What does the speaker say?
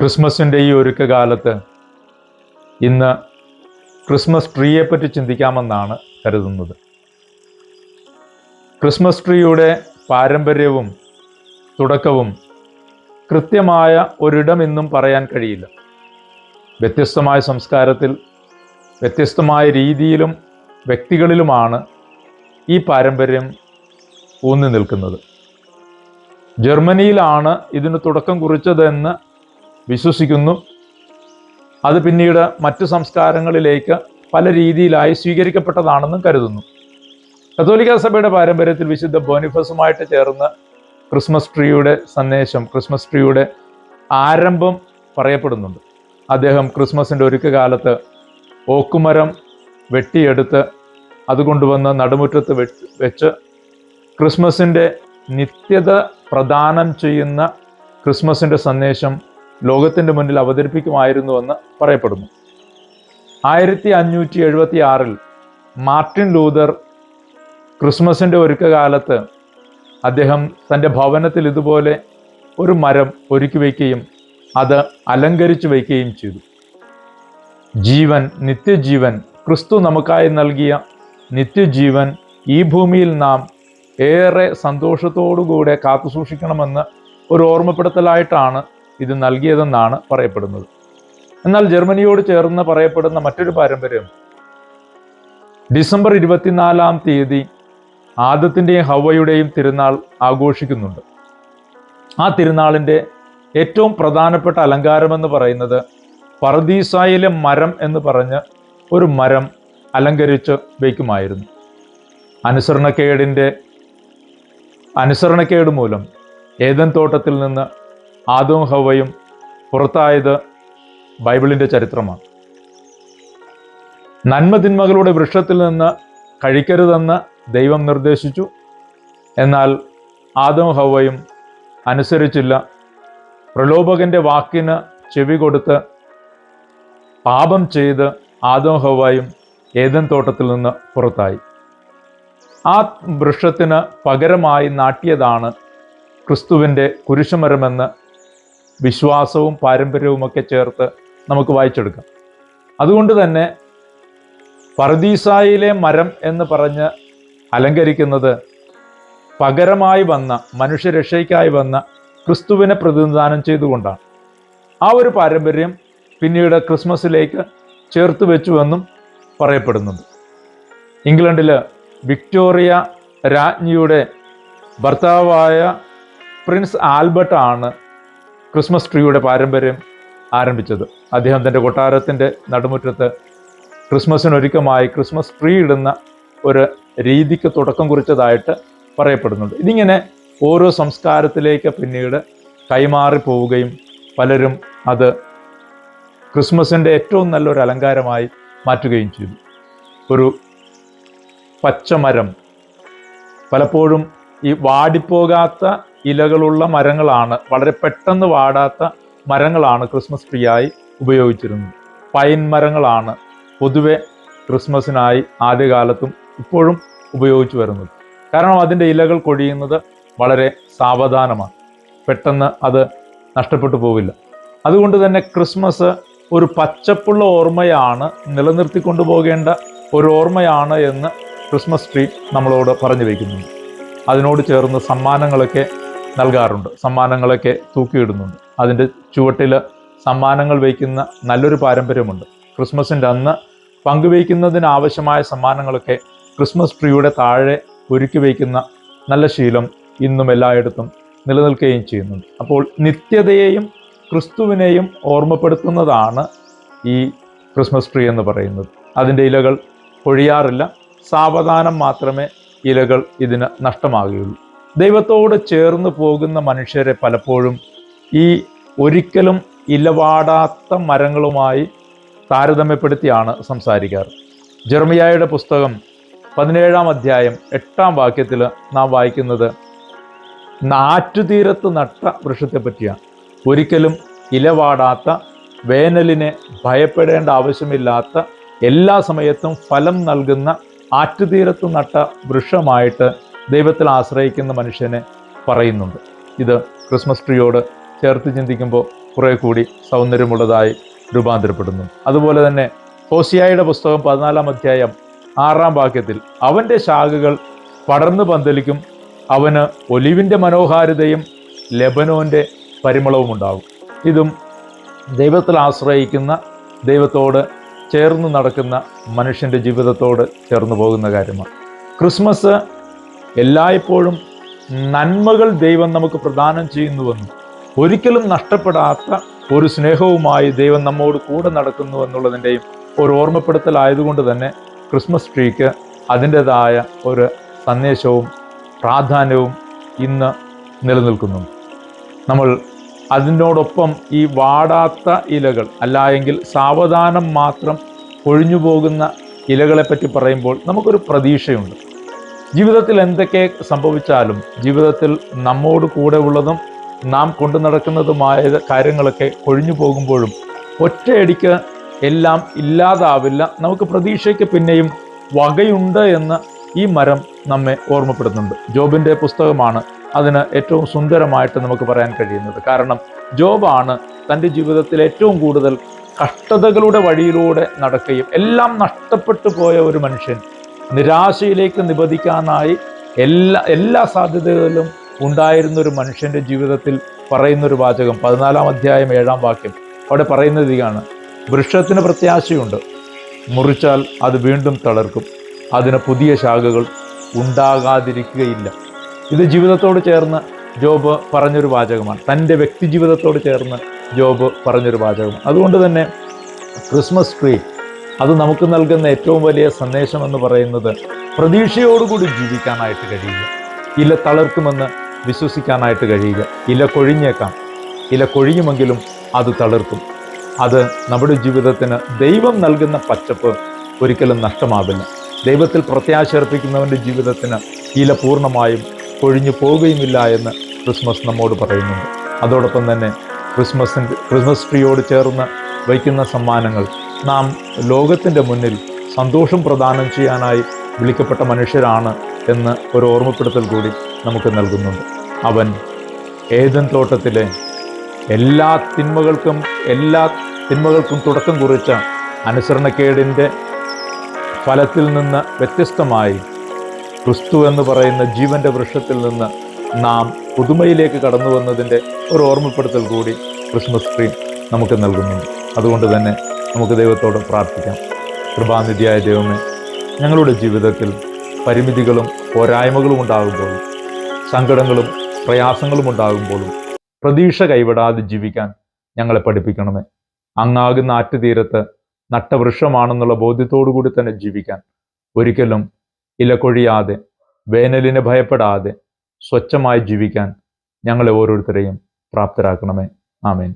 ക്രിസ്മസിന്റെ ഈ ഒരുക്ക കാലത്ത് ഇന്ന് ക്രിസ്മസ് ട്രീയെ പറ്റി ചിന്തിക്കാമെന്നാണ് കരുതുന്നത്. ക്രിസ്മസ് ട്രീയുടെ പാരമ്പര്യവും തുടക്കവും കൃത്യമായ ഒരിടം ഇന്നും പറയാൻ കഴിയില്ല. വ്യത്യസ്തമായ സംസ്കാരത്തിൽ വ്യത്യസ്തമായ രീതിയിലും വ്യക്തികളിലുമാണ് ഈ പാരമ്പര്യം ഊന്നി നിൽക്കുന്നത് ജർമ്മനിയിലാണ് ഇതിന് തുടക്കം കുറിച്ചതെന്ന് വിശ്വസിക്കുന്നു. അത് പിന്നീട് മറ്റു സംസ്കാരങ്ങളിലേക്ക് പല രീതിയിലായി സ്വീകരിക്കപ്പെട്ടതാണെന്നും കരുതുന്നു. കത്തോലിക്ക സഭയുടെ പാരമ്പര്യത്തിൽ വിശുദ്ധ ബോനിഫസുമായിട്ട് ചേർന്ന് ക്രിസ്മസ് ട്രീയുടെ സന്ദേശം ക്രിസ്മസ് ട്രീയുടെ ആരംഭം പറയപ്പെടുന്നുണ്ട്. അദ്ദേഹം ക്രിസ്മസിന്റെ ഒരുക്ക കാലത്ത് ഓക്കുമരം വെട്ടിയെടുത്ത് അത് കൊണ്ടുവന്ന് നടുമുറ്റത്ത് വെച്ച് ക്രിസ്മസിന്റെ നിത്യത പ്രദാനം ചെയ്യുന്ന ക്രിസ്മസിന്റെ സന്ദേശം ലോകത്തിന്റെ മുന്നിൽ അവതരിപ്പിക്കുമായിരുന്നുവെന്ന് പറയപ്പെടുന്നു. ആയിരത്തി അഞ്ഞൂറ്റി എഴുപത്തി ആറിൽ മാർട്ടിൻ ലൂതർ ക്രിസ്മസിന്റെ ഒരുക്ക കാലത്ത് അദ്ദേഹം തന്റെ ഭവനത്തിൽ ഇതുപോലെ ഒരു മരം ഒരുക്കി വയ്ക്കുകയും അത് അലങ്കരിച്ചു വയ്ക്കുകയും ചെയ്തു. ജീവൻ നിത്യജീവൻ ക്രിസ്തു നമുക്കായി നൽകിയ നിത്യജീവൻ ഈ ഭൂമിയിൽ നാം ഏറെ സന്തോഷത്തോടുകൂടെ കാത്തുസൂക്ഷിക്കണമെന്ന് ഒരു ഓർമ്മപ്പെടുത്തലായിട്ടാണ് ഇത് നൽകിയതെന്നാണ് പറയപ്പെടുന്നത്. എന്നാൽ ജർമ്മനിയോട് ചേർന്ന് പറയപ്പെടുന്ന മറ്റൊരു പാരമ്പര്യം ഡിസംബർ ഇരുപത്തിനാലാം തീയതി ആദത്തിന്റെയും ഹവയുടെയും തിരുനാൾ ആഘോഷിക്കുന്നുണ്ട്. ആ തിരുനാളിന്റെ ഏറ്റവും പ്രധാനപ്പെട്ട അലങ്കാരമെന്ന് പറയുന്നത് പറദീസായിലെ മരം എന്ന് പറഞ്ഞ് ഒരു മരം അലങ്കരിച്ച് വയ്ക്കുമായിരുന്നു. അനുസരണക്കേടിന്റെ അനുസരണക്കേട് മൂലം ഏതൻ തോട്ടത്തിൽ നിന്ന് ആദവും ഹവയും പുറത്തായത് ബൈബിളിന്റെ ചരിത്രമാണ്. നന്മതിന്മകളുടെ വൃക്ഷത്തിൽ നിന്ന് കഴിക്കരുതെന്ന് ദൈവം നിർദ്ദേശിച്ചു. എന്നാൽ ആദവും ഹവയും അനുസരിച്ചില്ല. പ്രലോഭകന്റെ വാക്കിന് ചെവി കൊടുത്ത് പാപം ചെയ്ത് ആദവും ഹവായും ഏതൻ തോട്ടത്തിൽ നിന്ന് പുറത്തായി. ആ വൃക്ഷത്തിന് പകരമായി നാട്ടിയതാണ് ക്രിസ്തുവിന്റെ കുരിശുമരമെന്ന് വിശ്വാസവും പാരമ്പര്യവുമൊക്കെ ചേർത്ത് നമുക്ക് വായിച്ചെടുക്കാം. അതുകൊണ്ട് തന്നെ പർദീസായിലെ മരം എന്ന് പറഞ്ഞ് അലങ്കരിക്കുന്നത് പകരമായി വന്ന മനുഷ്യരക്ഷയ്ക്കായി വന്ന ക്രിസ്തുവിനെ പ്രതിനിധാനം ചെയ്തുകൊണ്ടാണ്. ആ ഒരു പാരമ്പര്യം പിന്നീട് ക്രിസ്മസിലേക്ക് ചേർത്ത് വെച്ചുവെന്നും പറയപ്പെടുന്നുണ്ട്. ഇംഗ്ലണ്ടിൽ വിക്ടോറിയ രാജ്ഞിയുടെ ഭർത്താവായ പ്രിൻസ് ആൽബർട്ട് ആണ് ക്രിസ്മസ് ട്രീയുടെ പാരമ്പര്യം ആരംഭിച്ചത്. അദ്ദേഹം തന്റെ കൊട്ടാരത്തിന്റെ നടുമുറ്റത്ത് ക്രിസ്മസിനൊരുക്കമായി ക്രിസ്മസ് ട്രീ ഇടുന്ന ഒരു രീതിക്ക് തുടക്കം കുറിച്ചതായിട്ട് പറയപ്പെടുന്നുണ്ട്. ഇതിങ്ങനെ ഓരോ സംസ്കാരത്തിലേക്ക് പിന്നീട് കൈമാറി പോവുകയും പലരും അത് ക്രിസ്മസിന്റെ ഏറ്റവും നല്ലൊരു അലങ്കാരമായി മാറ്റുകയും ചെയ്തു. ഒരു പച്ചമരം. പലപ്പോഴും ഈ വാടിപ്പോകാത്ത ഇലകളുള്ള മരങ്ങളാണ് വളരെ പെട്ടെന്ന് വാടാത്ത മരങ്ങളാണ് ക്രിസ്മസ് ട്രീ ആയി ഉപയോഗിച്ചിരുന്നത്. പൈൻ മരങ്ങളാണ് പൊതുവെ ക്രിസ്മസിനായി ആദ്യകാലത്തും ഇപ്പോഴും ഉപയോഗിച്ചു വരുന്നത്. കാരണം അതിന്റെ ഇലകൾ കൊഴിയുന്നത് വളരെ സാവധാനമാണ്. പെട്ടെന്ന് അത് നഷ്ടപ്പെട്ടു പോവില്ല. അതുകൊണ്ട് തന്നെ ക്രിസ്മസ് ഒരു പച്ചപ്പുള്ള ഓർമ്മയാണ് നിലനിർത്തി കൊണ്ടുപോകേണ്ട ഒരു ഓർമ്മയാണ് എന്ന് ക്രിസ്മസ് ട്രീ നമ്മളോട് പറഞ്ഞു വയ്ക്കുന്നുണ്ട്. അതിനോട് ചേർന്ന് സമ്മാനങ്ങളൊക്കെ നൽകാറുണ്ട്. സമ്മാനങ്ങളൊക്കെ തൂക്കിയിടുന്നുണ്ട്. അതിന്റെ ചുവട്ടിൽ സമ്മാനങ്ങൾ വയ്ക്കുന്ന നല്ലൊരു പാരമ്പര്യമുണ്ട്. ക്രിസ്മസിന്റെ അന്ന് പങ്കുവയ്ക്കുന്നതിനാവശ്യമായ സമ്മാനങ്ങളൊക്കെ ക്രിസ്മസ് ട്രീയുടെ താഴെ ഒരുക്കി വയ്ക്കുന്ന നല്ല ശീലം ഇന്നും എല്ലായിടത്തും നിലനിൽക്കുകയും ചെയ്യുന്നുണ്ട്. അപ്പോൾ നിത്യതയെയും ക്രിസ്തുവിനെയും ഓർമ്മപ്പെടുത്തുന്നതാണ് ഈ ക്രിസ്മസ് ട്രീ എന്ന് പറയുന്നത്. അതിന്റെ ഇലകൾ പൊഴിയാറില്ല. സാവധാനം മാത്രമേ ഇലകൾ ഇതിന് നഷ്ടമാകുകയുള്ളൂ. ദൈവത്തോട് ചേർന്ന് പോകുന്ന മനുഷ്യരെ പലപ്പോഴും ഈ ഒരിക്കലും ഇലവാടാത്ത മരങ്ങളുമായി താരതമ്യപ്പെടുത്തിയാണ് സംസാരിക്കാറ് ജെർമിയായുടെ പുസ്തകം പതിനേഴാം അധ്യായം എട്ടാം വാക്യത്തിൽ നാം വായിക്കുന്നത് നാറ്റുതീരത്ത് നട്ട വൃക്ഷത്തെ പറ്റിയാണ് ഒരിക്കലും ഇലവാടാത്ത വേനലിനെ ഭയപ്പെടേണ്ട ആവശ്യമില്ലാത്ത എല്ലാ സമയത്തും ഫലം നൽകുന്ന ആറ്റുതീരത്ത് നട്ട വൃക്ഷമായിട്ട് ദൈവത്തിൽ ആശ്രയിക്കുന്ന മനുഷ്യനെ പറയുന്നുണ്ട്. ഇത് ക്രിസ്മസ് ട്രീയോട് ചേർത്ത് ചിന്തിക്കുമ്പോൾ കുറേ കൂടി സൗന്ദര്യമുള്ളതായി രൂപാന്തരപ്പെടുന്നു. അതുപോലെ തന്നെ ഹോസിയായുടെ പുസ്തകം പതിനാലാം അധ്യായം ആറാം വാക്യത്തിൽ അവന്റെ ശാഖകൾ പടർന്നു പന്തലിക്കും അവന് ഒലിവിന്റെ മനോഹാരിതയും ലെബനോന്റെ പരിമളവും ഉണ്ടാകും. ഇതും ദൈവത്തിൽ ആശ്രയിക്കുന്ന ദൈവത്തോട് ചേർന്ന് നടക്കുന്ന മനുഷ്യന്റെ ജീവിതത്തോട് ചേർന്ന് പോകുന്ന കാര്യമാണ്. ക്രിസ്മസ് എല്ലായ്പ്പോഴും നന്മകൾ ദൈവം നമുക്ക് പ്രദാനം ചെയ്യുന്നുവെന്നും ഒരിക്കലും നഷ്ടപ്പെടാത്ത ഒരു സ്നേഹവുമായി ദൈവം നമ്മോട് കൂടെ നടക്കുന്നു എന്നുള്ളതിന്റെയും ഒരു ഓർമ്മപ്പെടുത്തലായതുകൊണ്ട് തന്നെ ക്രിസ്മസ് ട്രീക്ക് അതിന്റെതായ ഒരു സന്ദേശവും പ്രാധാന്യവും ഇന്ന് നിലനിൽക്കുന്നു. നമ്മൾ അതിനോടൊപ്പം ഈ വാടാത്ത ഇലകൾ അല്ലായെങ്കിൽ സാവധാനം മാത്രം കൊഴിഞ്ഞു പോകുന്ന ഇലകളെപ്പറ്റി പറയുമ്പോൾ നമുക്കൊരു പ്രതീക്ഷയുണ്ട്. ജീവിതത്തിൽ എന്തൊക്കെ സംഭവിച്ചാലും ജീവിതത്തിൽ നമ്മോട് കൂടെ ഉള്ളതും നാം കൊണ്ടു നടക്കുന്നതുമായ കാര്യങ്ങളൊക്കെ കൊഴിഞ്ഞു പോകുമ്പോഴും ഒറ്റയടിക്ക് എല്ലാം ഇല്ലാതാവില്ല. നമുക്ക് പ്രതീക്ഷയ്ക്ക് പിന്നെയും വകയുണ്ട് എന്ന് ഈ മരം നമ്മെ ഓർമ്മപ്പെടുത്തുന്നുണ്ട്. ജോബിന്റെ പുസ്തകമാണ് അതിന് ഏറ്റവും സുന്ദരമായിട്ട് നമുക്ക് പറയാൻ കഴിയുന്നത്. കാരണം ജോബാണ് തന്റെ ജീവിതത്തിൽ ഏറ്റവും കൂടുതൽ കഷ്ടതകളുടെ വഴിയിലൂടെ നടക്കുകയും എല്ലാം നഷ്ടപ്പെട്ടു പോയ ഒരു മനുഷ്യൻ നിരാശയിലേക്ക് നിബന്ധിക്കാനായി എല്ലാ എല്ലാ സാധ്യതകളിലും ഉണ്ടായിരുന്ന ഒരു മനുഷ്യന്റെ ജീവിതത്തിൽ പറയുന്നൊരു വാചകം പതിനാലാം അധ്യായം ഏഴാം വാക്യം. അവിടെ പറയുന്നത് ഇതാണ് വൃക്ഷത്തിന് പ്രത്യാശയുണ്ട് മുറിച്ചാൽ അത് വീണ്ടും തളർക്കും അതിന് പുതിയ ശാഖകൾ ഉണ്ടാകാതിരിക്കുകയില്ല. ഇത് ജീവിതത്തോട് ചേർന്ന് ജോബ് പറഞ്ഞൊരു വാചകമാണ്. തന്റെ വ്യക്തി ജീവിതത്തോട് ചേർന്ന് ജോബ് പറഞ്ഞൊരു വാചകമാണ്. അതുകൊണ്ട് തന്നെ ക്രിസ്മസ് ട്രീ അത് നമുക്ക് നൽകുന്ന ഏറ്റവും വലിയ സന്ദേശം എന്ന് പറയുന്നത് പ്രതീക്ഷയോടുകൂടി ജീവിക്കാനായിട്ട് കഴിയുക. ഇല തളർക്കുമെന്ന് വിശ്വസിക്കാനായിട്ട് കഴിയുക. ഇല കൊഴിഞ്ഞേക്കാം. ഇല കൊഴിയുമെങ്കിലും അത് തളിർക്കും. അത് നമ്മുടെ ജീവിതത്തിന് ദൈവം നൽകുന്ന പച്ചപ്പ് ഒരിക്കലും നഷ്ടമാവില്ല. ദൈവത്തിൽ പ്രത്യാശ അർപ്പിക്കുന്നവന്റെ ജീവിതത്തിന് ഇല പൂർണമായും കൊഴിഞ്ഞു പോവുകയുമില്ല എന്ന് ക്രിസ്മസ് നമ്മോട് പറയുന്നുണ്ട്. അതോടൊപ്പം തന്നെ ക്രിസ്മസിന്റെ ക്രിസ്മസ് ട്രീയോട് ചേർന്ന് വയ്ക്കുന്ന സമ്മാനങ്ങൾ നാം ലോകത്തിന്റെ മുന്നിൽ സന്തോഷം പ്രദാനം ചെയ്യാനായി വിളിക്കപ്പെട്ട മനുഷ്യരാണ് എന്ന് ഒരു ഓർമ്മപ്പെടുത്തൽ കൂടി നമുക്ക് നൽകുന്നുണ്ട്. അവൻ ഏതൻ തോട്ടത്തിലെ എല്ലാ തിന്മകൾക്കും എല്ലാ തിന്മകൾക്കും തുടക്കം കുറിച്ച അനുസരണക്കേടിന്റെ ഫലത്തിൽ നിന്ന് വ്യത്യസ്തമായി ക്രിസ്തു എന്ന് പറയുന്ന ജീവന്റെ വൃക്ഷത്തിൽ നിന്ന് നാം പുതുമയിലേക്ക് കടന്നു വന്നതിന്റെ ഒരു ഓർമ്മപ്പെടുത്തൽ കൂടി ക്രിസ്മസ് ട്രീ നമുക്ക് നൽകുന്നുണ്ട്. അതുകൊണ്ട് തന്നെ നമുക്ക് ദൈവത്തോട് പ്രാർത്ഥിക്കാം. കൃപാനിധിയായ ദൈവമേ ഞങ്ങളുടെ ജീവിതത്തിൽ പരിമിതികളും പോരായ്മകളും ഉണ്ടാകുമ്പോഴും സങ്കടങ്ങളും പ്രയാസങ്ങളും ഉണ്ടാകുമ്പോഴും പ്രതീക്ഷ കൈവിടാതെ ജീവിക്കാൻ ഞങ്ങളെ പഠിപ്പിക്കണമേ. അങ്ങാകുന്ന ആറ്റുതീരത്ത് നട്ടവൃക്ഷമാണെന്നുള്ള ബോധ്യത്തോടു കൂടി തന്നെ ജീവിക്കാൻ ഒരിക്കലും ഇല കൊഴിയാതെ വേനലിനെ ഭയപ്പെടാതെ സ്വച്ഛമായി ജീവിക്കാൻ ഞങ്ങളെ ഓരോരുത്തരെയും പ്രാപ്തരാക്കണമേ. ആമേൻ.